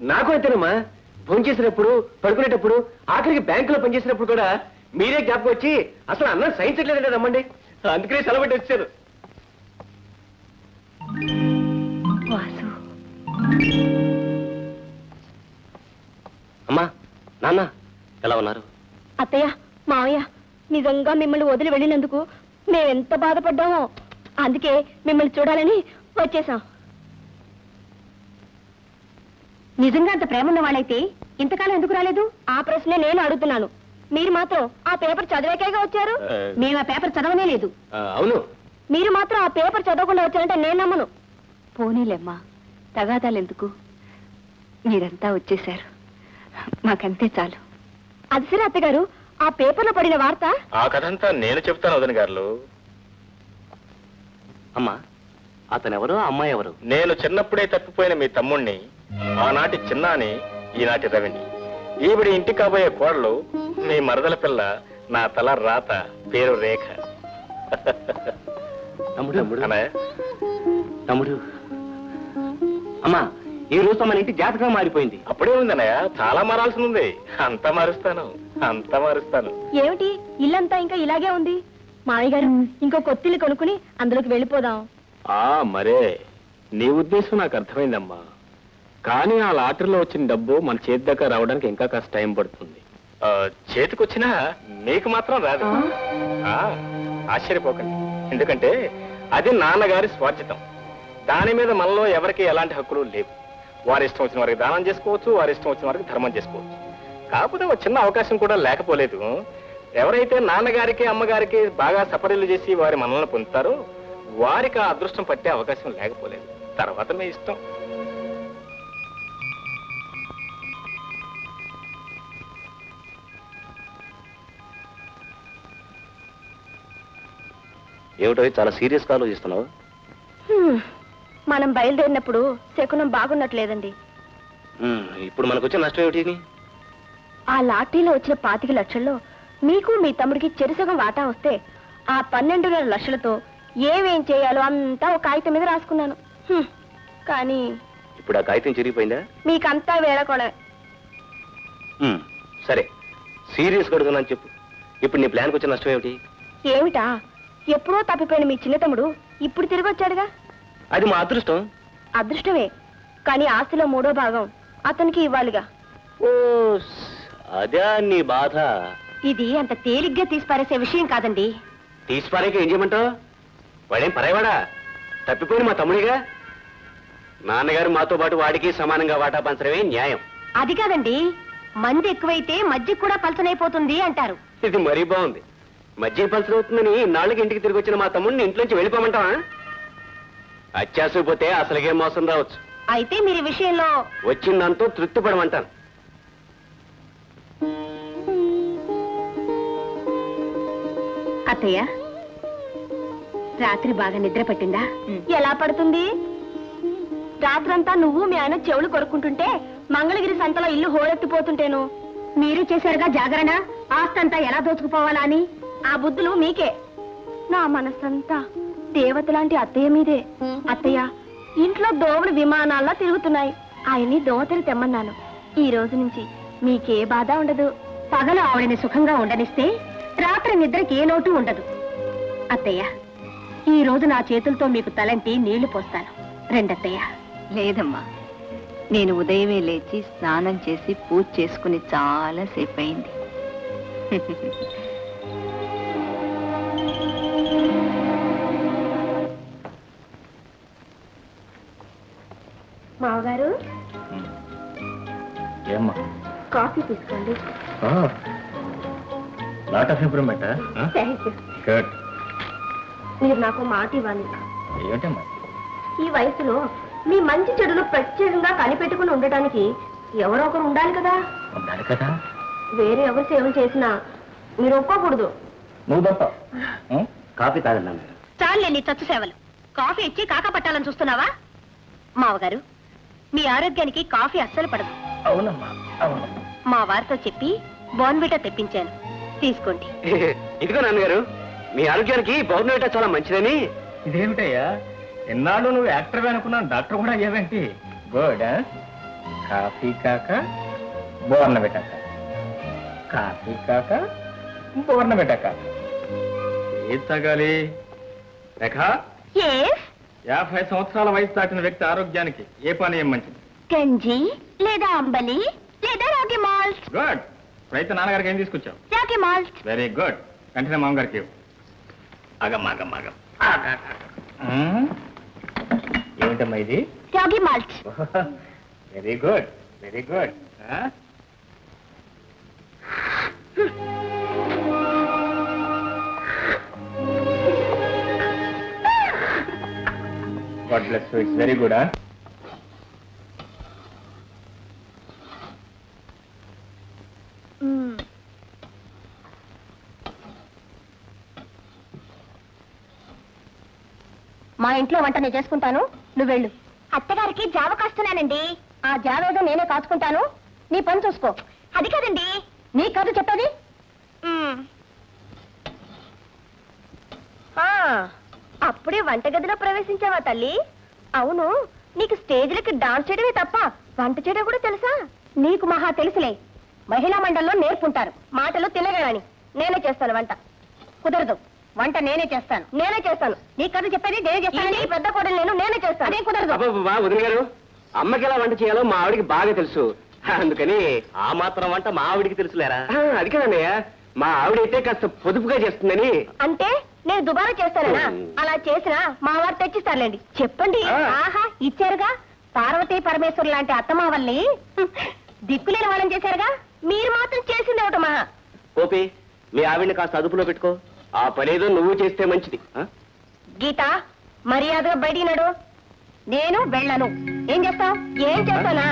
నాకు అంతేనమ్మా. ఫోన్ చేసినప్పుడు పడుకునేటప్పుడు ఆఖరికి బ్యాంకులో పనిచేసినప్పుడు కూడా మీరే జ్ఞాపకం వచ్చి అసలు అన్నం సహించట్లేదంటే రమ్మండి. అందుకనే వచ్చాను. వాసు. అమ్మా నాన్న ఎలా ఉన్నారు? అత్తయ్య మావయ్య నిజంగా మిమ్మల్ని వదిలి వెళ్ళినందుకు మేమెంత బాధపడ్డామో అందుకే మిమ్మల్ని చూడాలని వచ్చేసాం. నిజంగా అంత ప్రేమ ఉన్న వాళ్ళైతే ఇంతకాలం ఎందుకు రాలేదు? ఆ ప్రశ్నే నేను అడుగుతున్నాను. మీరు మాత్రం ఆ పేపర్ చదివాకేగా వచ్చారు? ఆ. మేము ఆ పేపర్ చదవనే లేదు. ఆ, అవును. మీరు మాత్రం ఆ పేపర్ చదవకుండా వచ్చారంటే నేను నమ్మను. పోనీలేమ్మా తగాదాలు ఎందుకు? మీరంతా వచ్చేశారు. మాకంతే చాలు. అది సరే అత్తగారు ఆ పేపర్లో పడిన వార్త? ఆ కథంతా నేను చెప్తాను వదిన గారు. అమ్మా అతనెవరు ఆ అమ్మాయి ఎవరు? నేను చిన్నప్పుడే తప్పిపోయిన మీ తమ్ముణ్ణి. ఆనాటి చిన్నాని ఈనాటి రవిని. ఈవిడి ఇంటి కాబోయే కోడలు మీ మరదల పిల్ల నా తల రాత పేరు రేఖ. తమ్ముడు తమ్ముడు. అన్నయ్య. తమ్ముడు. అమ్మా ఈ రోజు మన ఇంటి జాతకం మారిపోయింది. అప్పుడే ఉంది అన్నయ్య. చాలా మారాల్సి ఉంది. అంతా మారుస్తాను అంతా మారుస్తాను. ఏమిటి? ఇల్లంతా ఇంకా ఇలాగే ఉంది? మామయ్య గారు ఇంకో కొత్తిల్లు కొనుక్కుని అందులోకి వెళ్ళిపోదాం. ఆ మరే. నీ ఉద్దేశం నాకు అర్థమైందమ్మా. కానీ ఆ లాటరీలో వచ్చిన డబ్బు మన చేతి దగ్గర రావడానికి ఇంకా కాస్త టైం పడుతుంది. చేతికొచ్చినా మీకు మాత్రం రాదు. ఆ, ఆశ్చర్యపోకండి. ఎందుకంటే అది నాన్నగారి స్వార్జితం. దాని మీద మనలో ఎవరికి ఎలాంటి హక్కులు లేవు. వారి ఇష్టం వచ్చిన వారికి దానం చేసుకోవచ్చు వారి ఇష్టం వచ్చిన వారికి ధర్మం చేసుకోవచ్చు. కాకపోతే ఒక చిన్న అవకాశం కూడా లేకపోలేదు. ఎవరైతే నాన్నగారికి అమ్మగారికి బాగా సపరీలు చేసి వారి మనల్ని పొందుతారో వారికి ఆ అదృష్టం పట్టే అవకాశం లేకపోలేదు. తర్వాత మీ ఇష్టం. ఏమిటో చాలా సీరియస్గా ఆలోచిస్తున్నావు. మనం బయలుదేరినప్పుడు శకునం బాగున్నట్లేదండి. ఇప్పుడు మనకు వచ్చే నష్టం ఏమిటి ఆ లాటరీలో వచ్చిన పాతిక లక్షల్లో మీకు మీ తమ్ముడికి చెరుసగం వాటా వస్తే ఆ పన్నెండున్నర లక్షలతో ఏమేం చేయాలో అంతా ఒక కాగితం మీద రాసుకున్నాను. హ్మ్. కానీ ఇప్పుడు ఆ కాగితం చిరిగిపోయిందా? మీకంతా వేళకోళమే ఉమ్, సరే. సీరియస్ అడుగుతున్నాను చెప్పు. ఇప్పుడు నీ ప్లాన్కి వచ్చే నష్టం ఏమిటి? ఏమిటా? ఎప్పుడో తప్పిపోయిన మీ చిన్న తమ్ముడు ఇప్పుడు తిరిగి వచ్చాడుగా? అది మా అదృష్టం. అదృష్టమే. కానీ ఆస్తిలో మూడో భాగం అతనికి ఇవ్వాలిగా. ఓ అదే నీ బాధ. ఇది అంత తేలిగ్గా తీసి పారేసే విషయం కాదండి. తీసిపారేక ఏం చేయమంటావు? వాడేం పరాయవాడా? తప్పిపోయిన మా తమ్ముడిగా? నాన్నగారు మాతో పాటు వాడికి సమానంగా వాటా పంచడమే న్యాయం. అది కాదండి. మంది ఎక్కువైతే మధ్య కూడా పలచనైపోతుంది అంటారు. ఇది మరీ బాగుంది. మధ్య పల్సర్ అవుతుందని నాలుగు ఇంటికి తిరిగి వచ్చిన మా తమ్ముడిని ఇంట్లోంచి వెళ్ళిపోమంటావా? అత్యాసపోతే అసలుగే మోసం రావచ్చు. అయితే మీరు విషయంలో వచ్చిందంతా తృప్తి పడమంటాను అత్తయ్య రాత్రి బాగా నిద్ర పట్టిందా? ఎలా పడుతుంది? రాత్రంతా నువ్వు మీ ఆయన చెవులు కొరుక్కుంటుంటే మంగళగిరి సంతలో ఇల్లు హోరెత్తిపోతుంటేను. మీరు చేశారుగా జాగరణ? ఆస్తంతా ఎలా దోచుకుపోవాలా అని? ఆ బుద్ధులు మీకే. నా మనసంతా దేవత లాంటి అత్తయ్య మీదే. అత్తయ్య ఇంట్లో దోవలు విమానాల్లో తిరుగుతున్నాయి. ఆయన్ని దోవతలు తెమ్మన్నాను. ఈ రోజు నుంచి మీకే బాధ ఉండదు. పగలు ఆవిడని సుఖంగా ఉండనిస్తే రాత్రి నిద్రకి ఏ లోటు ఉండదు. అత్తయ్య ఈ రోజు నా చేతులతో మీకు తలంటి నీళ్ళు పోస్తాను. రెండత్తయ్య. లేదమ్మా నేను ఉదయమే లేచి స్నానం చేసి పూజ చేసుకుని చాలా సేపు అయింది. మావగారు? ఏమ్మా? కాఫీ తీసుకోండి. లాట్ ఆఫ్ ఇంప్రూవ్మెంట్ గుడ్ మీరు నాకు మాట ఇవ్వాలి. ఏమిటమ్మా? ఈ వయసులో మీ మంచి చెడులు ప్రత్యేకంగా కనిపెట్టుకుని ఉండటానికి ఎవరో ఒకరు ఉండాలి కదా? ఉండాలి కదా? వేరే ఎవరు సేవ చేసినా మీరు ఒప్పుకోకూడదు. నువ్వు తప్ప. కాఫీ తాగండి చాలే నీ చచ్చు సేవలు. కాఫీ ఇచ్చి కాక పట్టాలని చూస్తున్నావా? మావగారు మీ ఆరోగ్యానికి కాఫీ అస్సలు పడదు. అవునమ్మా అవును. మా వారితో చెప్పి బోన్విటా తెప్పించాను. తీసుకోండి. ఇదిగో నాన్నగారు మీ ఆరోగ్యానికి పౌర్ణమిట చాలా మంచిదని. ఇదేమిటయ్యా? ఎన్నాళ్ళు నువ్వు యాక్టర్ అనుకున్నాను డాక్టర్ కూడా అయ్యావేంటి? గుడ్ కాఫీ కాక బోర్నబెట్టాక కాఫీ కాక బోర్నబెట్టాక ఏది తాగాలి? రేఖ? ఎస్ యాభై సంవత్సరాల వయసు దాటిన వ్యక్తి ఆరోగ్యానికి ఏ పానీయం మంచిది? గంజి లేదా అంబలి లేదా రాగి మాల్ట్. గుడ్. ఇప్పుడైతే నాన్నగారికి ఏం తీసుకొచ్చావు? రాగి మాల్ట్. Very good. వెంటనే మామగారికి. అగం అగం అగం. ఏమిటమ్మా ఇది? Ragi malt. Very good very good. God bless you it's very good మా ఇంట్లో వంట నేను చేసుకుంటాను. నువ్వు వెళ్ళు. అత్తగారికి జావ కాస్తున్నానండి. ఆ జావ ఏదో నేనే కాచుకుంటాను. నీ పని చూసుకో. అది కాదండి. నీ కాదు చెప్పేది? ఆ, అప్పుడే వంటగదిలో ప్రవేశించావా తల్లి? అవును నీకు స్టేజ్లకి డాన్స్ చేయడమే తప్ప వంట చేయడం కూడా తెలుసా? నీకు మహా తెలుసులే. మహిళా మండలిలో నేర్పుంటారు. మాటలు తినగాని నేనే చేస్తాను వంట. కుదరదు. వంట నేనే చేస్తాను. నేనే చేస్తాను. నీ కథ చెప్పేది నేనే చేస్తాను. పెద్ద కోడలు నేను నేనే చేస్తాను. అదే కుదరదు. వదిన గారు అమ్మకి ఎలా వంట చేయాలో మా ఆవిడికి బాగా తెలుసు. అందుకని ఆ మాత్రం వంట మా ఆవిడికి తెలుసులేరా? ఆ, అది కదన్నయ్య. మా ఆవిడైతే కాస్త పొదుపుగా చేస్తుందని. అంటే నేను దుబారా చేస్తానా. అలా చేసినా మా వారు తెచ్చిస్తారులేండి. చెప్పండి. ఆహా ఇచ్చారుగా? పార్వతీ పరమేశ్వరు లాంటి అత్తమావల్ని దిక్కులేని వాళ్ళని చేశారుగా? మీరు మాత్రం చేసింది ఒకటి మహా. ఓపి మీ ఆవిడని కాస్త అదుపులో పెట్టుకో. ఆ పనేదో నువ్వు చేస్తే మంచిది? గీత మర్యాదగా బయటికి నడు. నేను వెళ్ళను. ఏం చేస్తావు? ఏం చేస్తానా?